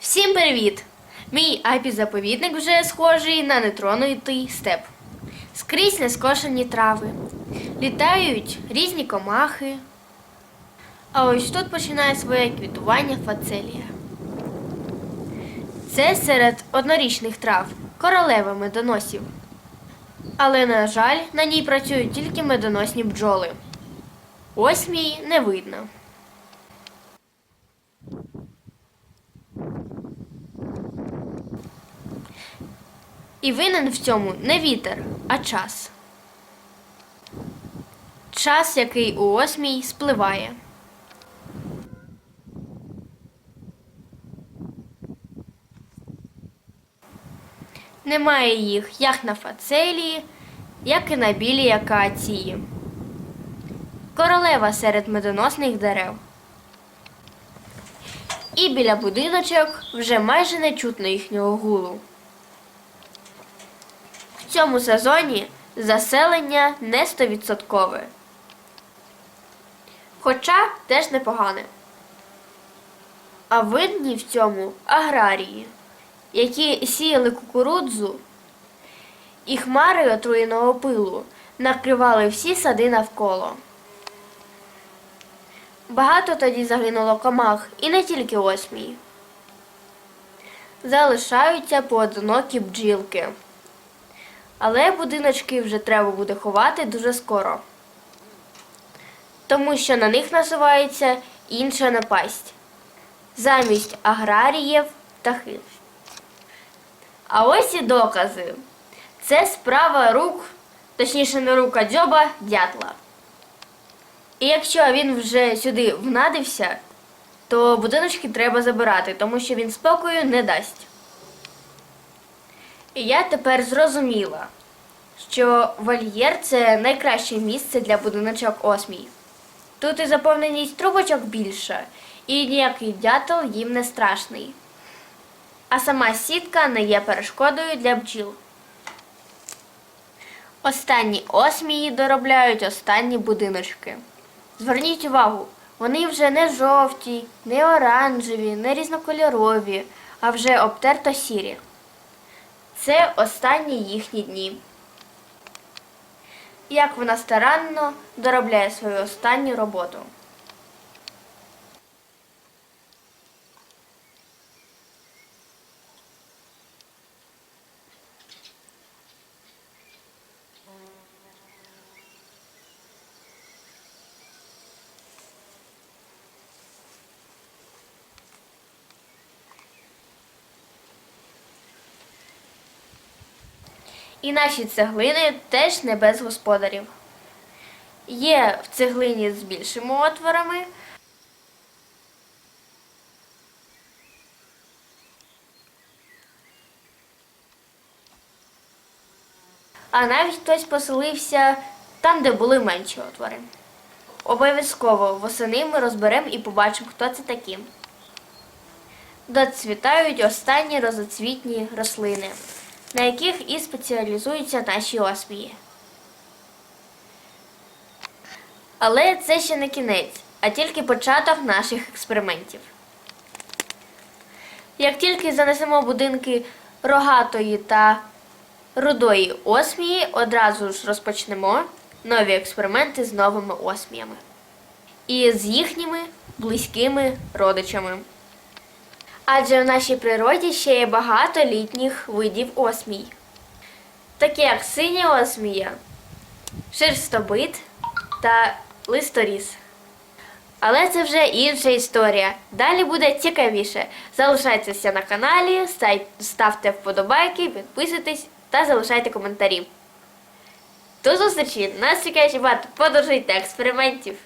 Всім привіт! Мій апі-заповідник вже схожий на нетронутий степ. Скрізь нескошені трави. Літають різні комахи. А ось тут починає своє квітування фацелія. Це серед однорічних трав, королева медоносів. Але, на жаль, на ній працюють тільки медоносні бджоли. Ось мій не видно. І винен в цьому не вітер, а час. Час, який у осмій спливає. Немає їх як на фацелії, як і на білій акації. Королева серед медоносних дерев. І біля будиночок вже майже не чутно їхнього гулу. В цьому сезоні заселення не стовідсоткове. Хоча теж непогане. А видні в цьому аграрії, які сіяли кукурудзу і хмари отруєного пилу накривали всі сади навколо. Багато тоді загинуло комах і не тільки осмій. Залишаються поодинокі бджілки. Але будиночки вже треба буде ховати дуже скоро, тому що на них насувається інша напасть замість аграріїв птахи. А ось і докази. Це справа рук, точніше не рука дзьоба дятла. І якщо він вже сюди внадився, то будиночки треба забирати, тому що він спокою не дасть. І я тепер зрозуміла, що вольєр це найкраще місце для будиночок осмій. Тут і заповненість трубочок більша, і ніякий дятел їм не страшний. А сама сітка не є перешкодою для бджіл. Останні осмії доробляють останні будиночки. Зверніть увагу, вони вже не жовті, не оранжеві, не різнокольорові, а вже обтерто сірі. Це останні їхні дні. Як вона старанно доробляє свою останню роботу. І наші цеглини теж не без господарів. Є в цеглині з більшими отворами. А навіть хтось поселився там, де були менші отвори. Обов'язково восени ми розберемо і побачимо, хто це такі. Доцвітають останні розоцвітні рослини, на яких і спеціалізуються наші осмії. Але це ще не кінець, а тільки початок наших експериментів. Як тільки занесемо будинки рогатої та рудої осмії, одразу ж розпочнемо нові експерименти з новими осміями і з їхніми близькими родичами. Адже в нашій природі ще є багато літніх видів осмій, такі як синя осмія, шерстобит та листоріз. Але це вже інша історія. Далі буде цікавіше. Залишайтеся на каналі, ставте вподобайки, підписуйтесь та залишайте коментарі. До зустрічі! Нас чекає багато подорожей експериментів.